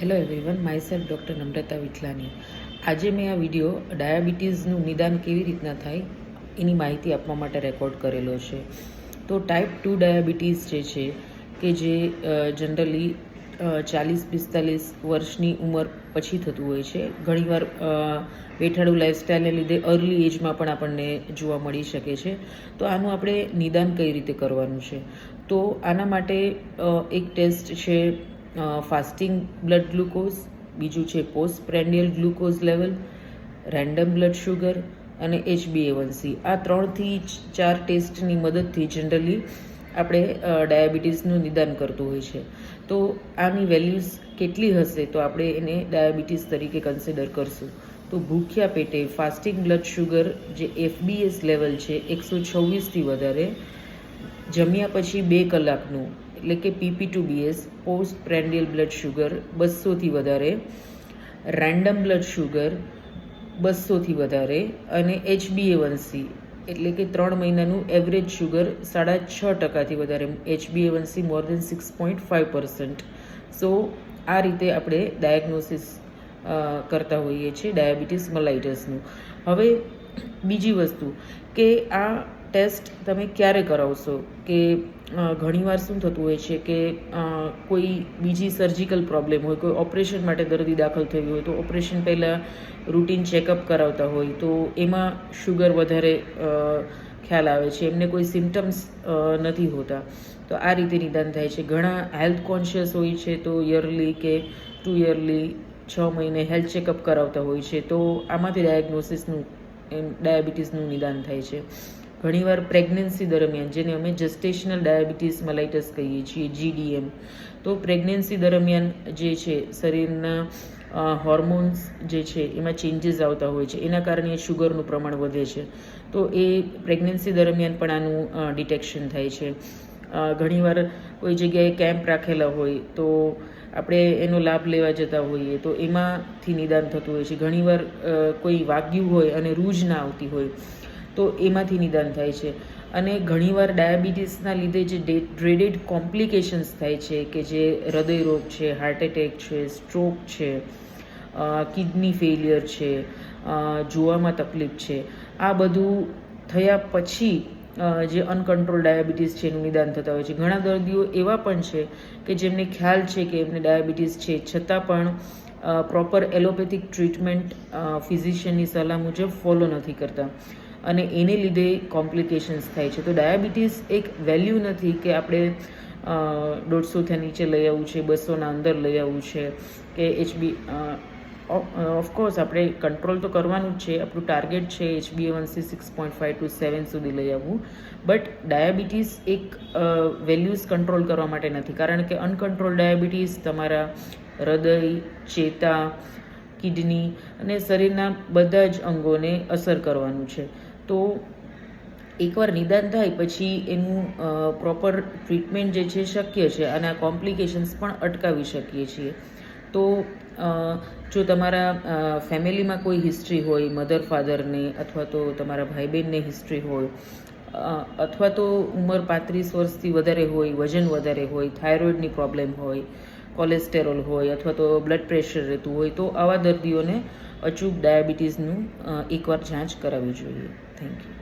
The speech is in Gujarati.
Hello everyone myself doctor Namrata Vithlani આજે મેં આ વીડિયો ડાયાબિટીસનું નિદાન કેવી રીતના થાય એની માહિતી આપવા માટે રેકોર્ડ કરેલો છે. તો ટાઈપ ટુ ડાયાબિટીસ જે છે, કે જે જનરલી ચાલીસ પિસ્તાલીસ વર્ષની ઉંમર પછી થતું હોય છે. ઘણીવાર બેઠાડું લાઇફસ્ટાઈલને લીધે અર્લી એજમાં પણ આપણને જોવા મળી શકે છે. તો આનું આપણે નિદાન કઈ રીતે કરવાનું છે? તો આના માટે એક ટેસ્ટ છે ફાસ્ટિંગ બ્લડ ગ્લુકોઝ બીજું છે post prandial glucose level random blood sugar અને એચબીએવનસી આ ત્રણથી ચાર ટેસ્ટની મદદથી જનરલી આપણે ડાયાબિટીસનું નિદાન કરતું હોય છે. તો આની વેલ્યુઝ કેટલી હશે તો આપણે એને ડાયાબિટીસ તરીકે કન્સિડર કરશું. તો ભૂખ્યા પેટે ફાસ્ટિંગ બ્લડ શુગર જે એફબીએસ લેવલ છે, એકસો છવ્વીસથી વધારે, જમ્યા પછી બે કલાકનું એટલે કે PP two BS post prandial blood sugar બસોથી વધારે રેન્ડમ બ્લડ શુગર બસોથી વધારે અને એચબીએવનસી એટલે કે ત્રણ મહિનાનું એવરેજ શુગર સાડા છ ટકાથી વધારે એચબીએવનસી more than six point five percent so આ રીતે આપણે ડાયગ્નોસિસ કરતા હોઈએ છીએ ડાયાબિટીસ મલાઇટસનું હવે બીજી વસ્તુ કે આ ટેસ્ટ તમે ક્યારે કરાવશો? કે ઘણીવાર શું થતું હોય છે કે કોઈ બીજી સર્જિકલ પ્રોબ્લેમ હોય, કોઈ ઓપરેશન માટે દર્દી દાખલ થયું હોય, તો ઓપરેશન પહેલાં રૂટીન ચેકઅપ કરાવતા હોય, તો એમાં શુગર વધારે ખ્યાલ આવે છે, એમને કોઈ સિમ્ટમ્સ નથી હોતા. તો આ રીતે નિદાન થાય છે. ઘણા હેલ્થ કોન્શિયસ હોય છે, તો યરલી કે ટુ યરલી છ મહિને હેલ્થ ચેકઅપ કરાવતા હોય છે, તો આમાંથી ડાયગ્નોસિસનું ડાયાબિટીસનું નિદાન થાય છે. ઘણીવાર પ્રેગ્નન્સી દરમિયાન, જેને અમે જસ્ટેશનલ ડાયાબિટીસ મલાઇટસ કહીએ છીએ જીડીએમ તો પ્રેગ્નન્સી દરમિયાન જે છે, શરીરના હોર્મોન્સ જે છે, એમાં ચેન્જીસ આવતા હોય છે. એના કારણે શુગરનું પ્રમાણ વધે છે. તો એ પ્રેગ્નન્સી દરમિયાન પણ આનું ડિટેક્શન થાય છે. ઘણીવાર કોઈ જગ્યાએ કેમ્પ રાખેલા હોય, તો આપણે એનો લાભ લેવા જતા હોઈએ, તો એમાંથી નિદાન થતું હોય છે. ઘણીવાર કોઈ વાગ્યું હોય અને રૂજ ના આવતી હોય તો એમાંથી નિદાન થાય છે. અને ઘણીવાર ડાયાબિટીસના લીધે જે ડ્રેડેડ કોમ્પ્લિકેશન્સ થાય છે, કે જે હૃદયરોગ છે હાર્ટ એટેક છે સ્ટ્રોક છે કિડની ફેલિયર છે જોવામાં તકલીફ છે, આ બધું થયા પછી જે અનકન્ટ્રોલ ડાયાબિટીસ છે એનું નિદાન થતા હોય છે. ઘણા દર્દીઓ એવા પણ છે કે જેમને ખ્યાલ છે કે એમને ડાયાબિટીસ છે, છતાં પણ પ્રોપર એલોપેથિક ટ્રીટમેન્ટ ફિઝિશિયનની સલાહ મુજબ ફોલો નથી કરતા. અને એને લીધે કોમ્પ્લિકેશન્સ થાય છે. તો ડાયાબિટીસ એક વેલ્યુ નથી કે આપણે દોઢસોથી નીચે લઈ આવવું છે, બસોના અંદર લઈ આવવું છે, કે એચબી ઓફકોર્સ આપણે કંટ્રોલ તો કરવાનું જ છે. આપણું ટાર્ગેટ છે એચબીએવનસી six point five to seven સુધી લઈ આવવું. બટ ડાયાબિટીસ એક વેલ્યુઝ કંટ્રોલ કરવા માટે નથી. કારણ કે અનકન્ટ્રોલ ડાયાબિટીસ તમારા હૃદય, ચેતા, કિડની અને શરીરના બધા જ અંગોને અસર કરવાનું છે. તો એકવાર નિદાન થાય પછી એનું પ્રોપર ટ્રીટમેન્ટ જે છે શક્ય છે અને આ કોમ્પ્લિકેશન્સ પણ અટકાવી શકીએ છીએ. તો જો તમારા ફેમિલીમાં કોઈ હિસ્ટ્રી હોય મધર ફાધરને અથવા તો તમારા ભાઈ બહેનને હિસ્ટ્રી હોય અથવા તો ઉંમર પાંત્રીસ વર્ષથી વધારે હોય, વજન વધારે હોય થાઇરોઇડની પ્રોબ્લેમ હોય કોલેસ્ટેરોલ હોય અથવા તો બ્લડ પ્રેશર રહેતું હોય, તો આવા દર્દીઓને અચૂક ડાયાબિટીસનું એકવાર જાંચ કરાવવી જોઈએ. Thank you.